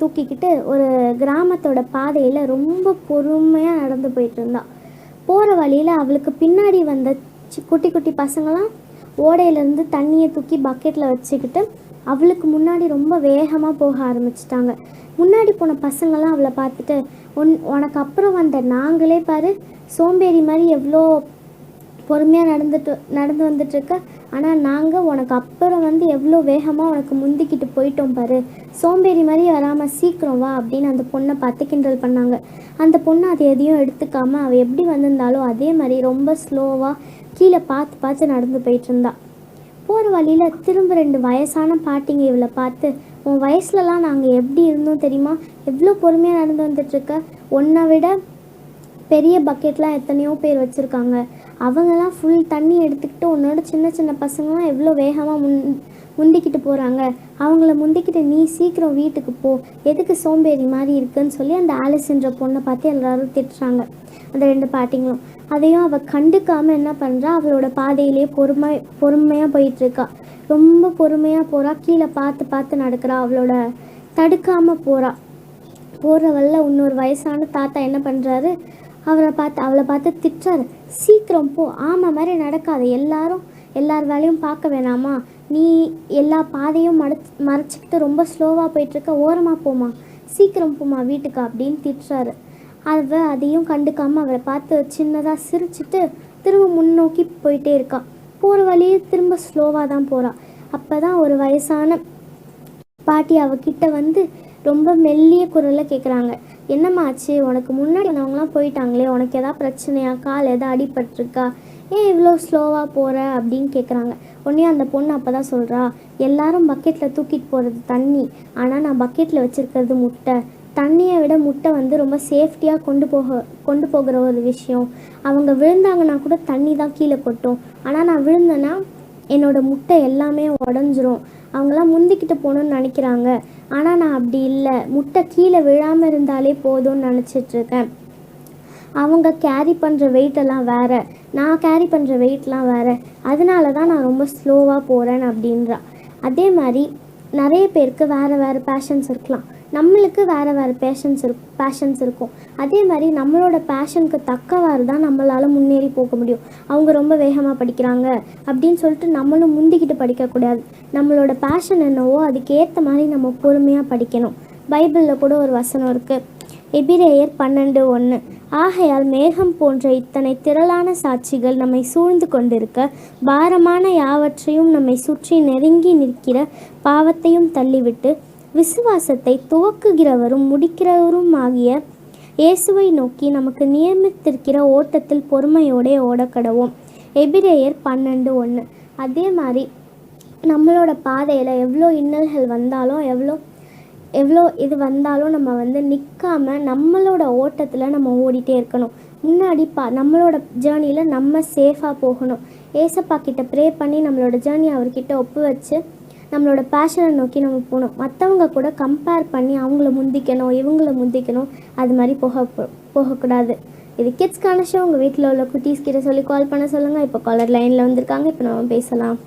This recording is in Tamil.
தூக்கிக்கிட்டு ஒரு கிராமத்தோட பாதையில் ரொம்ப பொறுமையாக நடந்து போயிட்டு இருந்தாள் போகிற வழியில் அவளுக்கு பின்னாடி வந்த சி- குட்டி குட்டி பசங்களாம் ஓடையிலேருந்து தண்ணியை தூக்கி பக்கெட்டில் வச்சுக்கிட்டு அவளுக்கு முன்னாடி ரொம்ப வேகமாக போக ஆரம்பிச்சிட்டாங்க. முன்னாடி போன பசங்களாம் அவளை பார்த்துட்டு உன் உனக்கு அப்புறம் வந்த நாங்களே பாரு சோம்பேறி மாதிரி எவ்வளோ பொறுமையாக நடந்துட்டு நடந்து வந்துட்டுருக்க. ஆனால் நாங்கள் உனக்கு அப்புறம் வந்து எவ்வளோ வேகமாக உனக்கு முந்திக்கிட்டு போயிட்டோம் பாரு. சோம்பேறி மாதிரி வராமல் சீக்கிரம் வா அப்படின்னு அந்த பொண்ணை பார்த்து கிண்டல் பண்ணாங்க. அந்த பொண்ணு அதை எதையும் எடுத்துக்காமல் அவள் எப்படி வந்திருந்தாலும் அதே மாதிரி ரொம்ப ஸ்லோவாக கீழே பார்த்து பார்த்து நடந்து போயிட்டு இருந்தா போகிற வழியில் திரும்ப ரெண்டு வயசான பாட்டிங்க இவளை பார்த்து உன் வயசுலலாம் நாங்கள் எப்படி இருந்தோம் தெரியுமா? எவ்வளோ பொறுமையாக நடந்து வந்துட்டுருக்க? உன்னை விட பெரிய பக்கெட்லாம் எத்தனையோ பேர் வச்சுருக்காங்க. அவங்கெல்லாம் ஃபுல் தண்ணி எடுத்துக்கிட்டு உன்னோட சின்ன சின்ன பசங்களாம் எவ்வளோ வேகமாக முன் முந்திக்கிட்டு போகிறாங்க அவங்கள முந்திக்கிட்டு நீ சீக்கிரம் வீட்டுக்கு போ. எதுக்கு சோம்பேறி மாதிரி இருக்குன்னு சொல்லி அந்த ஆலிஸ்ன்ற பொண்ணை பார்த்து எல்லாரும் திட்டுறாங்க. அந்த ரெண்டு பாட்டிங்களும். அதையும் அவள் கண்டுக்காமல் என்ன பண்ணுறா அவளோட பாதையிலே பொறுமை பொறுமையாக போயிட்டுருக்கா. ரொம்ப பொறுமையாக போகிறா கீழே பார்த்து பார்த்து நடக்கிறா. அவளோட தடுக்காமல் போகிறா போகிற இன்னொரு வயசான தாத்தா என்ன பண்ணுறாரு அவரை பார்த்து அவளை பார்த்து திட்டுறாரு. சீக்கிரம் போ. ஆமாம் மாதிரி நடக்காது. எல்லாரும் எல்லார் வேலையும் பார்க்க வேணாமா? நீ எல்லா பாதையும் மறைச்சு மறைச்சிக்கிட்டு ரொம்ப ஸ்லோவாக போயிட்டுருக்க. ஓரமாக போமா சீக்கிரம் போமா வீட்டுக்கு அப்படின்னு திட்டுறாரு. அவ அதையும் கண்டுக்காமல் அவரை பார்த்து சின்னதாக சிரிச்சிட்டு திரும்ப முன்னோக்கி போயிட்டே இருக்கா. போகிற வழியே திரும்ப ஸ்லோவாக தான் போகிறாள் அப்போ தான் ஒரு வயசான பாட்டி அவகிட்ட வந்து ரொம்ப மெல்லிய குரலில் கேட்குறாங்க என்னம்மா ஆச்சு? உனக்கு முன்னாடி வந்தவங்களாம் போயிட்டாங்களே உனக்கு எதாவது பிரச்சனையா? கால் எதாவது அடிபட்டிருக்கா? ஏன் இவ்வளோ ஸ்லோவாக போகிற அப்படின்னு கேட்குறாங்க உடனே அந்த பொண்ணு அப்போ தான் சொல்கிறா எல்லாரும் பக்கெட்டில் தூக்கிட்டு போகிறது தண்ணி. ஆனால் நான் பக்கெட்டில் வச்சுருக்கிறது முட்டை. தண்ணியை விட முட்டை வந்து ரொம்ப சேஃப்டியாக கொண்டு போக கொண்டு போகிற ஒரு விஷயம். அவங்க விழுந்தாங்கன்னா கூட தண்ணி தான் கீழே கொட்டும். ஆனால் நான் விழுந்தேன்னா என்னோடய முட்டை எல்லாமே உடஞ்சிரும். அவங்களாம் முந்திக்கிட்டு போகணுன்னு நினைக்கிறாங்க. ஆனால் நான் அப்படி இல்லை. முட்டை கீழே விழாமல் இருந்தாலே போதும்னு நினச்சிட்ருக்கேன் அவங்க கேரி பண்ணுற வெயிட்டெல்லாம் வேறு. நான் கேரி பண்ணுற வெயிட்லாம் வேறு. அதனால தான் நான் ரொம்ப ஸ்லோவாக போகிறேன் அப்படின்றா. அதே மாதிரி நிறைய பேருக்கு வேறு வேறு பேஷன்ஸ் இருக்கலாம். நம்மளுக்கு வேறு வேறு பேஷன்ஸ் இருக் பேஷன்ஸ் இருக்கும். அதே மாதிரி நம்மளோட பேஷனுக்கு தக்கவாறு தான் நம்மளால் முன்னேறி போக முடியும். அவங்க ரொம்ப வேகமாக படிக்கிறாங்க அப்படின்னு சொல்லிட்டு நம்மளும் முந்திக்கிட்டு படிக்கக்கூடாது. நம்மளோட பேஷன் என்னவோ அதுக்கேற்ற மாதிரி நம்ம பொறுமையாக படிக்கணும். பைபிளில் கூட ஒரு வசனம் இருக்குது எபிரேயர் பன்னெண்டு ஒன்று ஆகையால் மேகம் போன்ற இத்தனை திரளான சாட்சிகள் நம்மை சூழ்ந்து கொண்டிருக்க பாரமான யாவற்றையும் நம்மை சுற்றி நெருங்கி நிற்கிற பாவத்தையும் தள்ளிவிட்டு விசுவாசத்தை துவக்குகிறவரும் முடிக்கிறவரும் ஆகிய இயேசுவை நோக்கி நமக்கு நியமித்திருக்கிற ஓட்டத்தில் பொறுமையோடே ஓடக்கடவோம். எபிரேயர் பன்னெண்டு ஒன்று அதே மாதிரி நம்மளோட பாதையில் எவ்வளோ இன்னல்கள் வந்தாலும் எவ்வளோ எவ்வளோ இது வந்தாலும் நம்ம வந்து நிற்காம நம்மளோட ஓட்டத்தில் நம்ம ஓடிட்டே இருக்கணும். முன்னாடி பா நம்மளோட ஜேர்னியில் நம்ம சேஃபாக போகணும். ஏசப்பா கிட்ட ப்ரே பண்ணி நம்மளோட ஜேர்னி அவர்கிட்ட ஒப்பு வச்சு நம்மளோட பேஷனை நோக்கி நம்ம போகணும். மற்றவங்க கூட கம்பேர் பண்ணி அவங்கள முந்திக்கணும் இவங்கள முந்திக்கணும் அது மாதிரி போக போகக்கூடாது. இது கிட்ஸ்க்கான ஷோ உங்கள் வீட்டில் உள்ள குட்டீஸ் கிட்ட சொல்லி கால் பண்ண சொல்லுங்கள் இப்போ காலர் லைனில் வந்திருக்காங்க. இப்போ நம்ம பேசலாம்.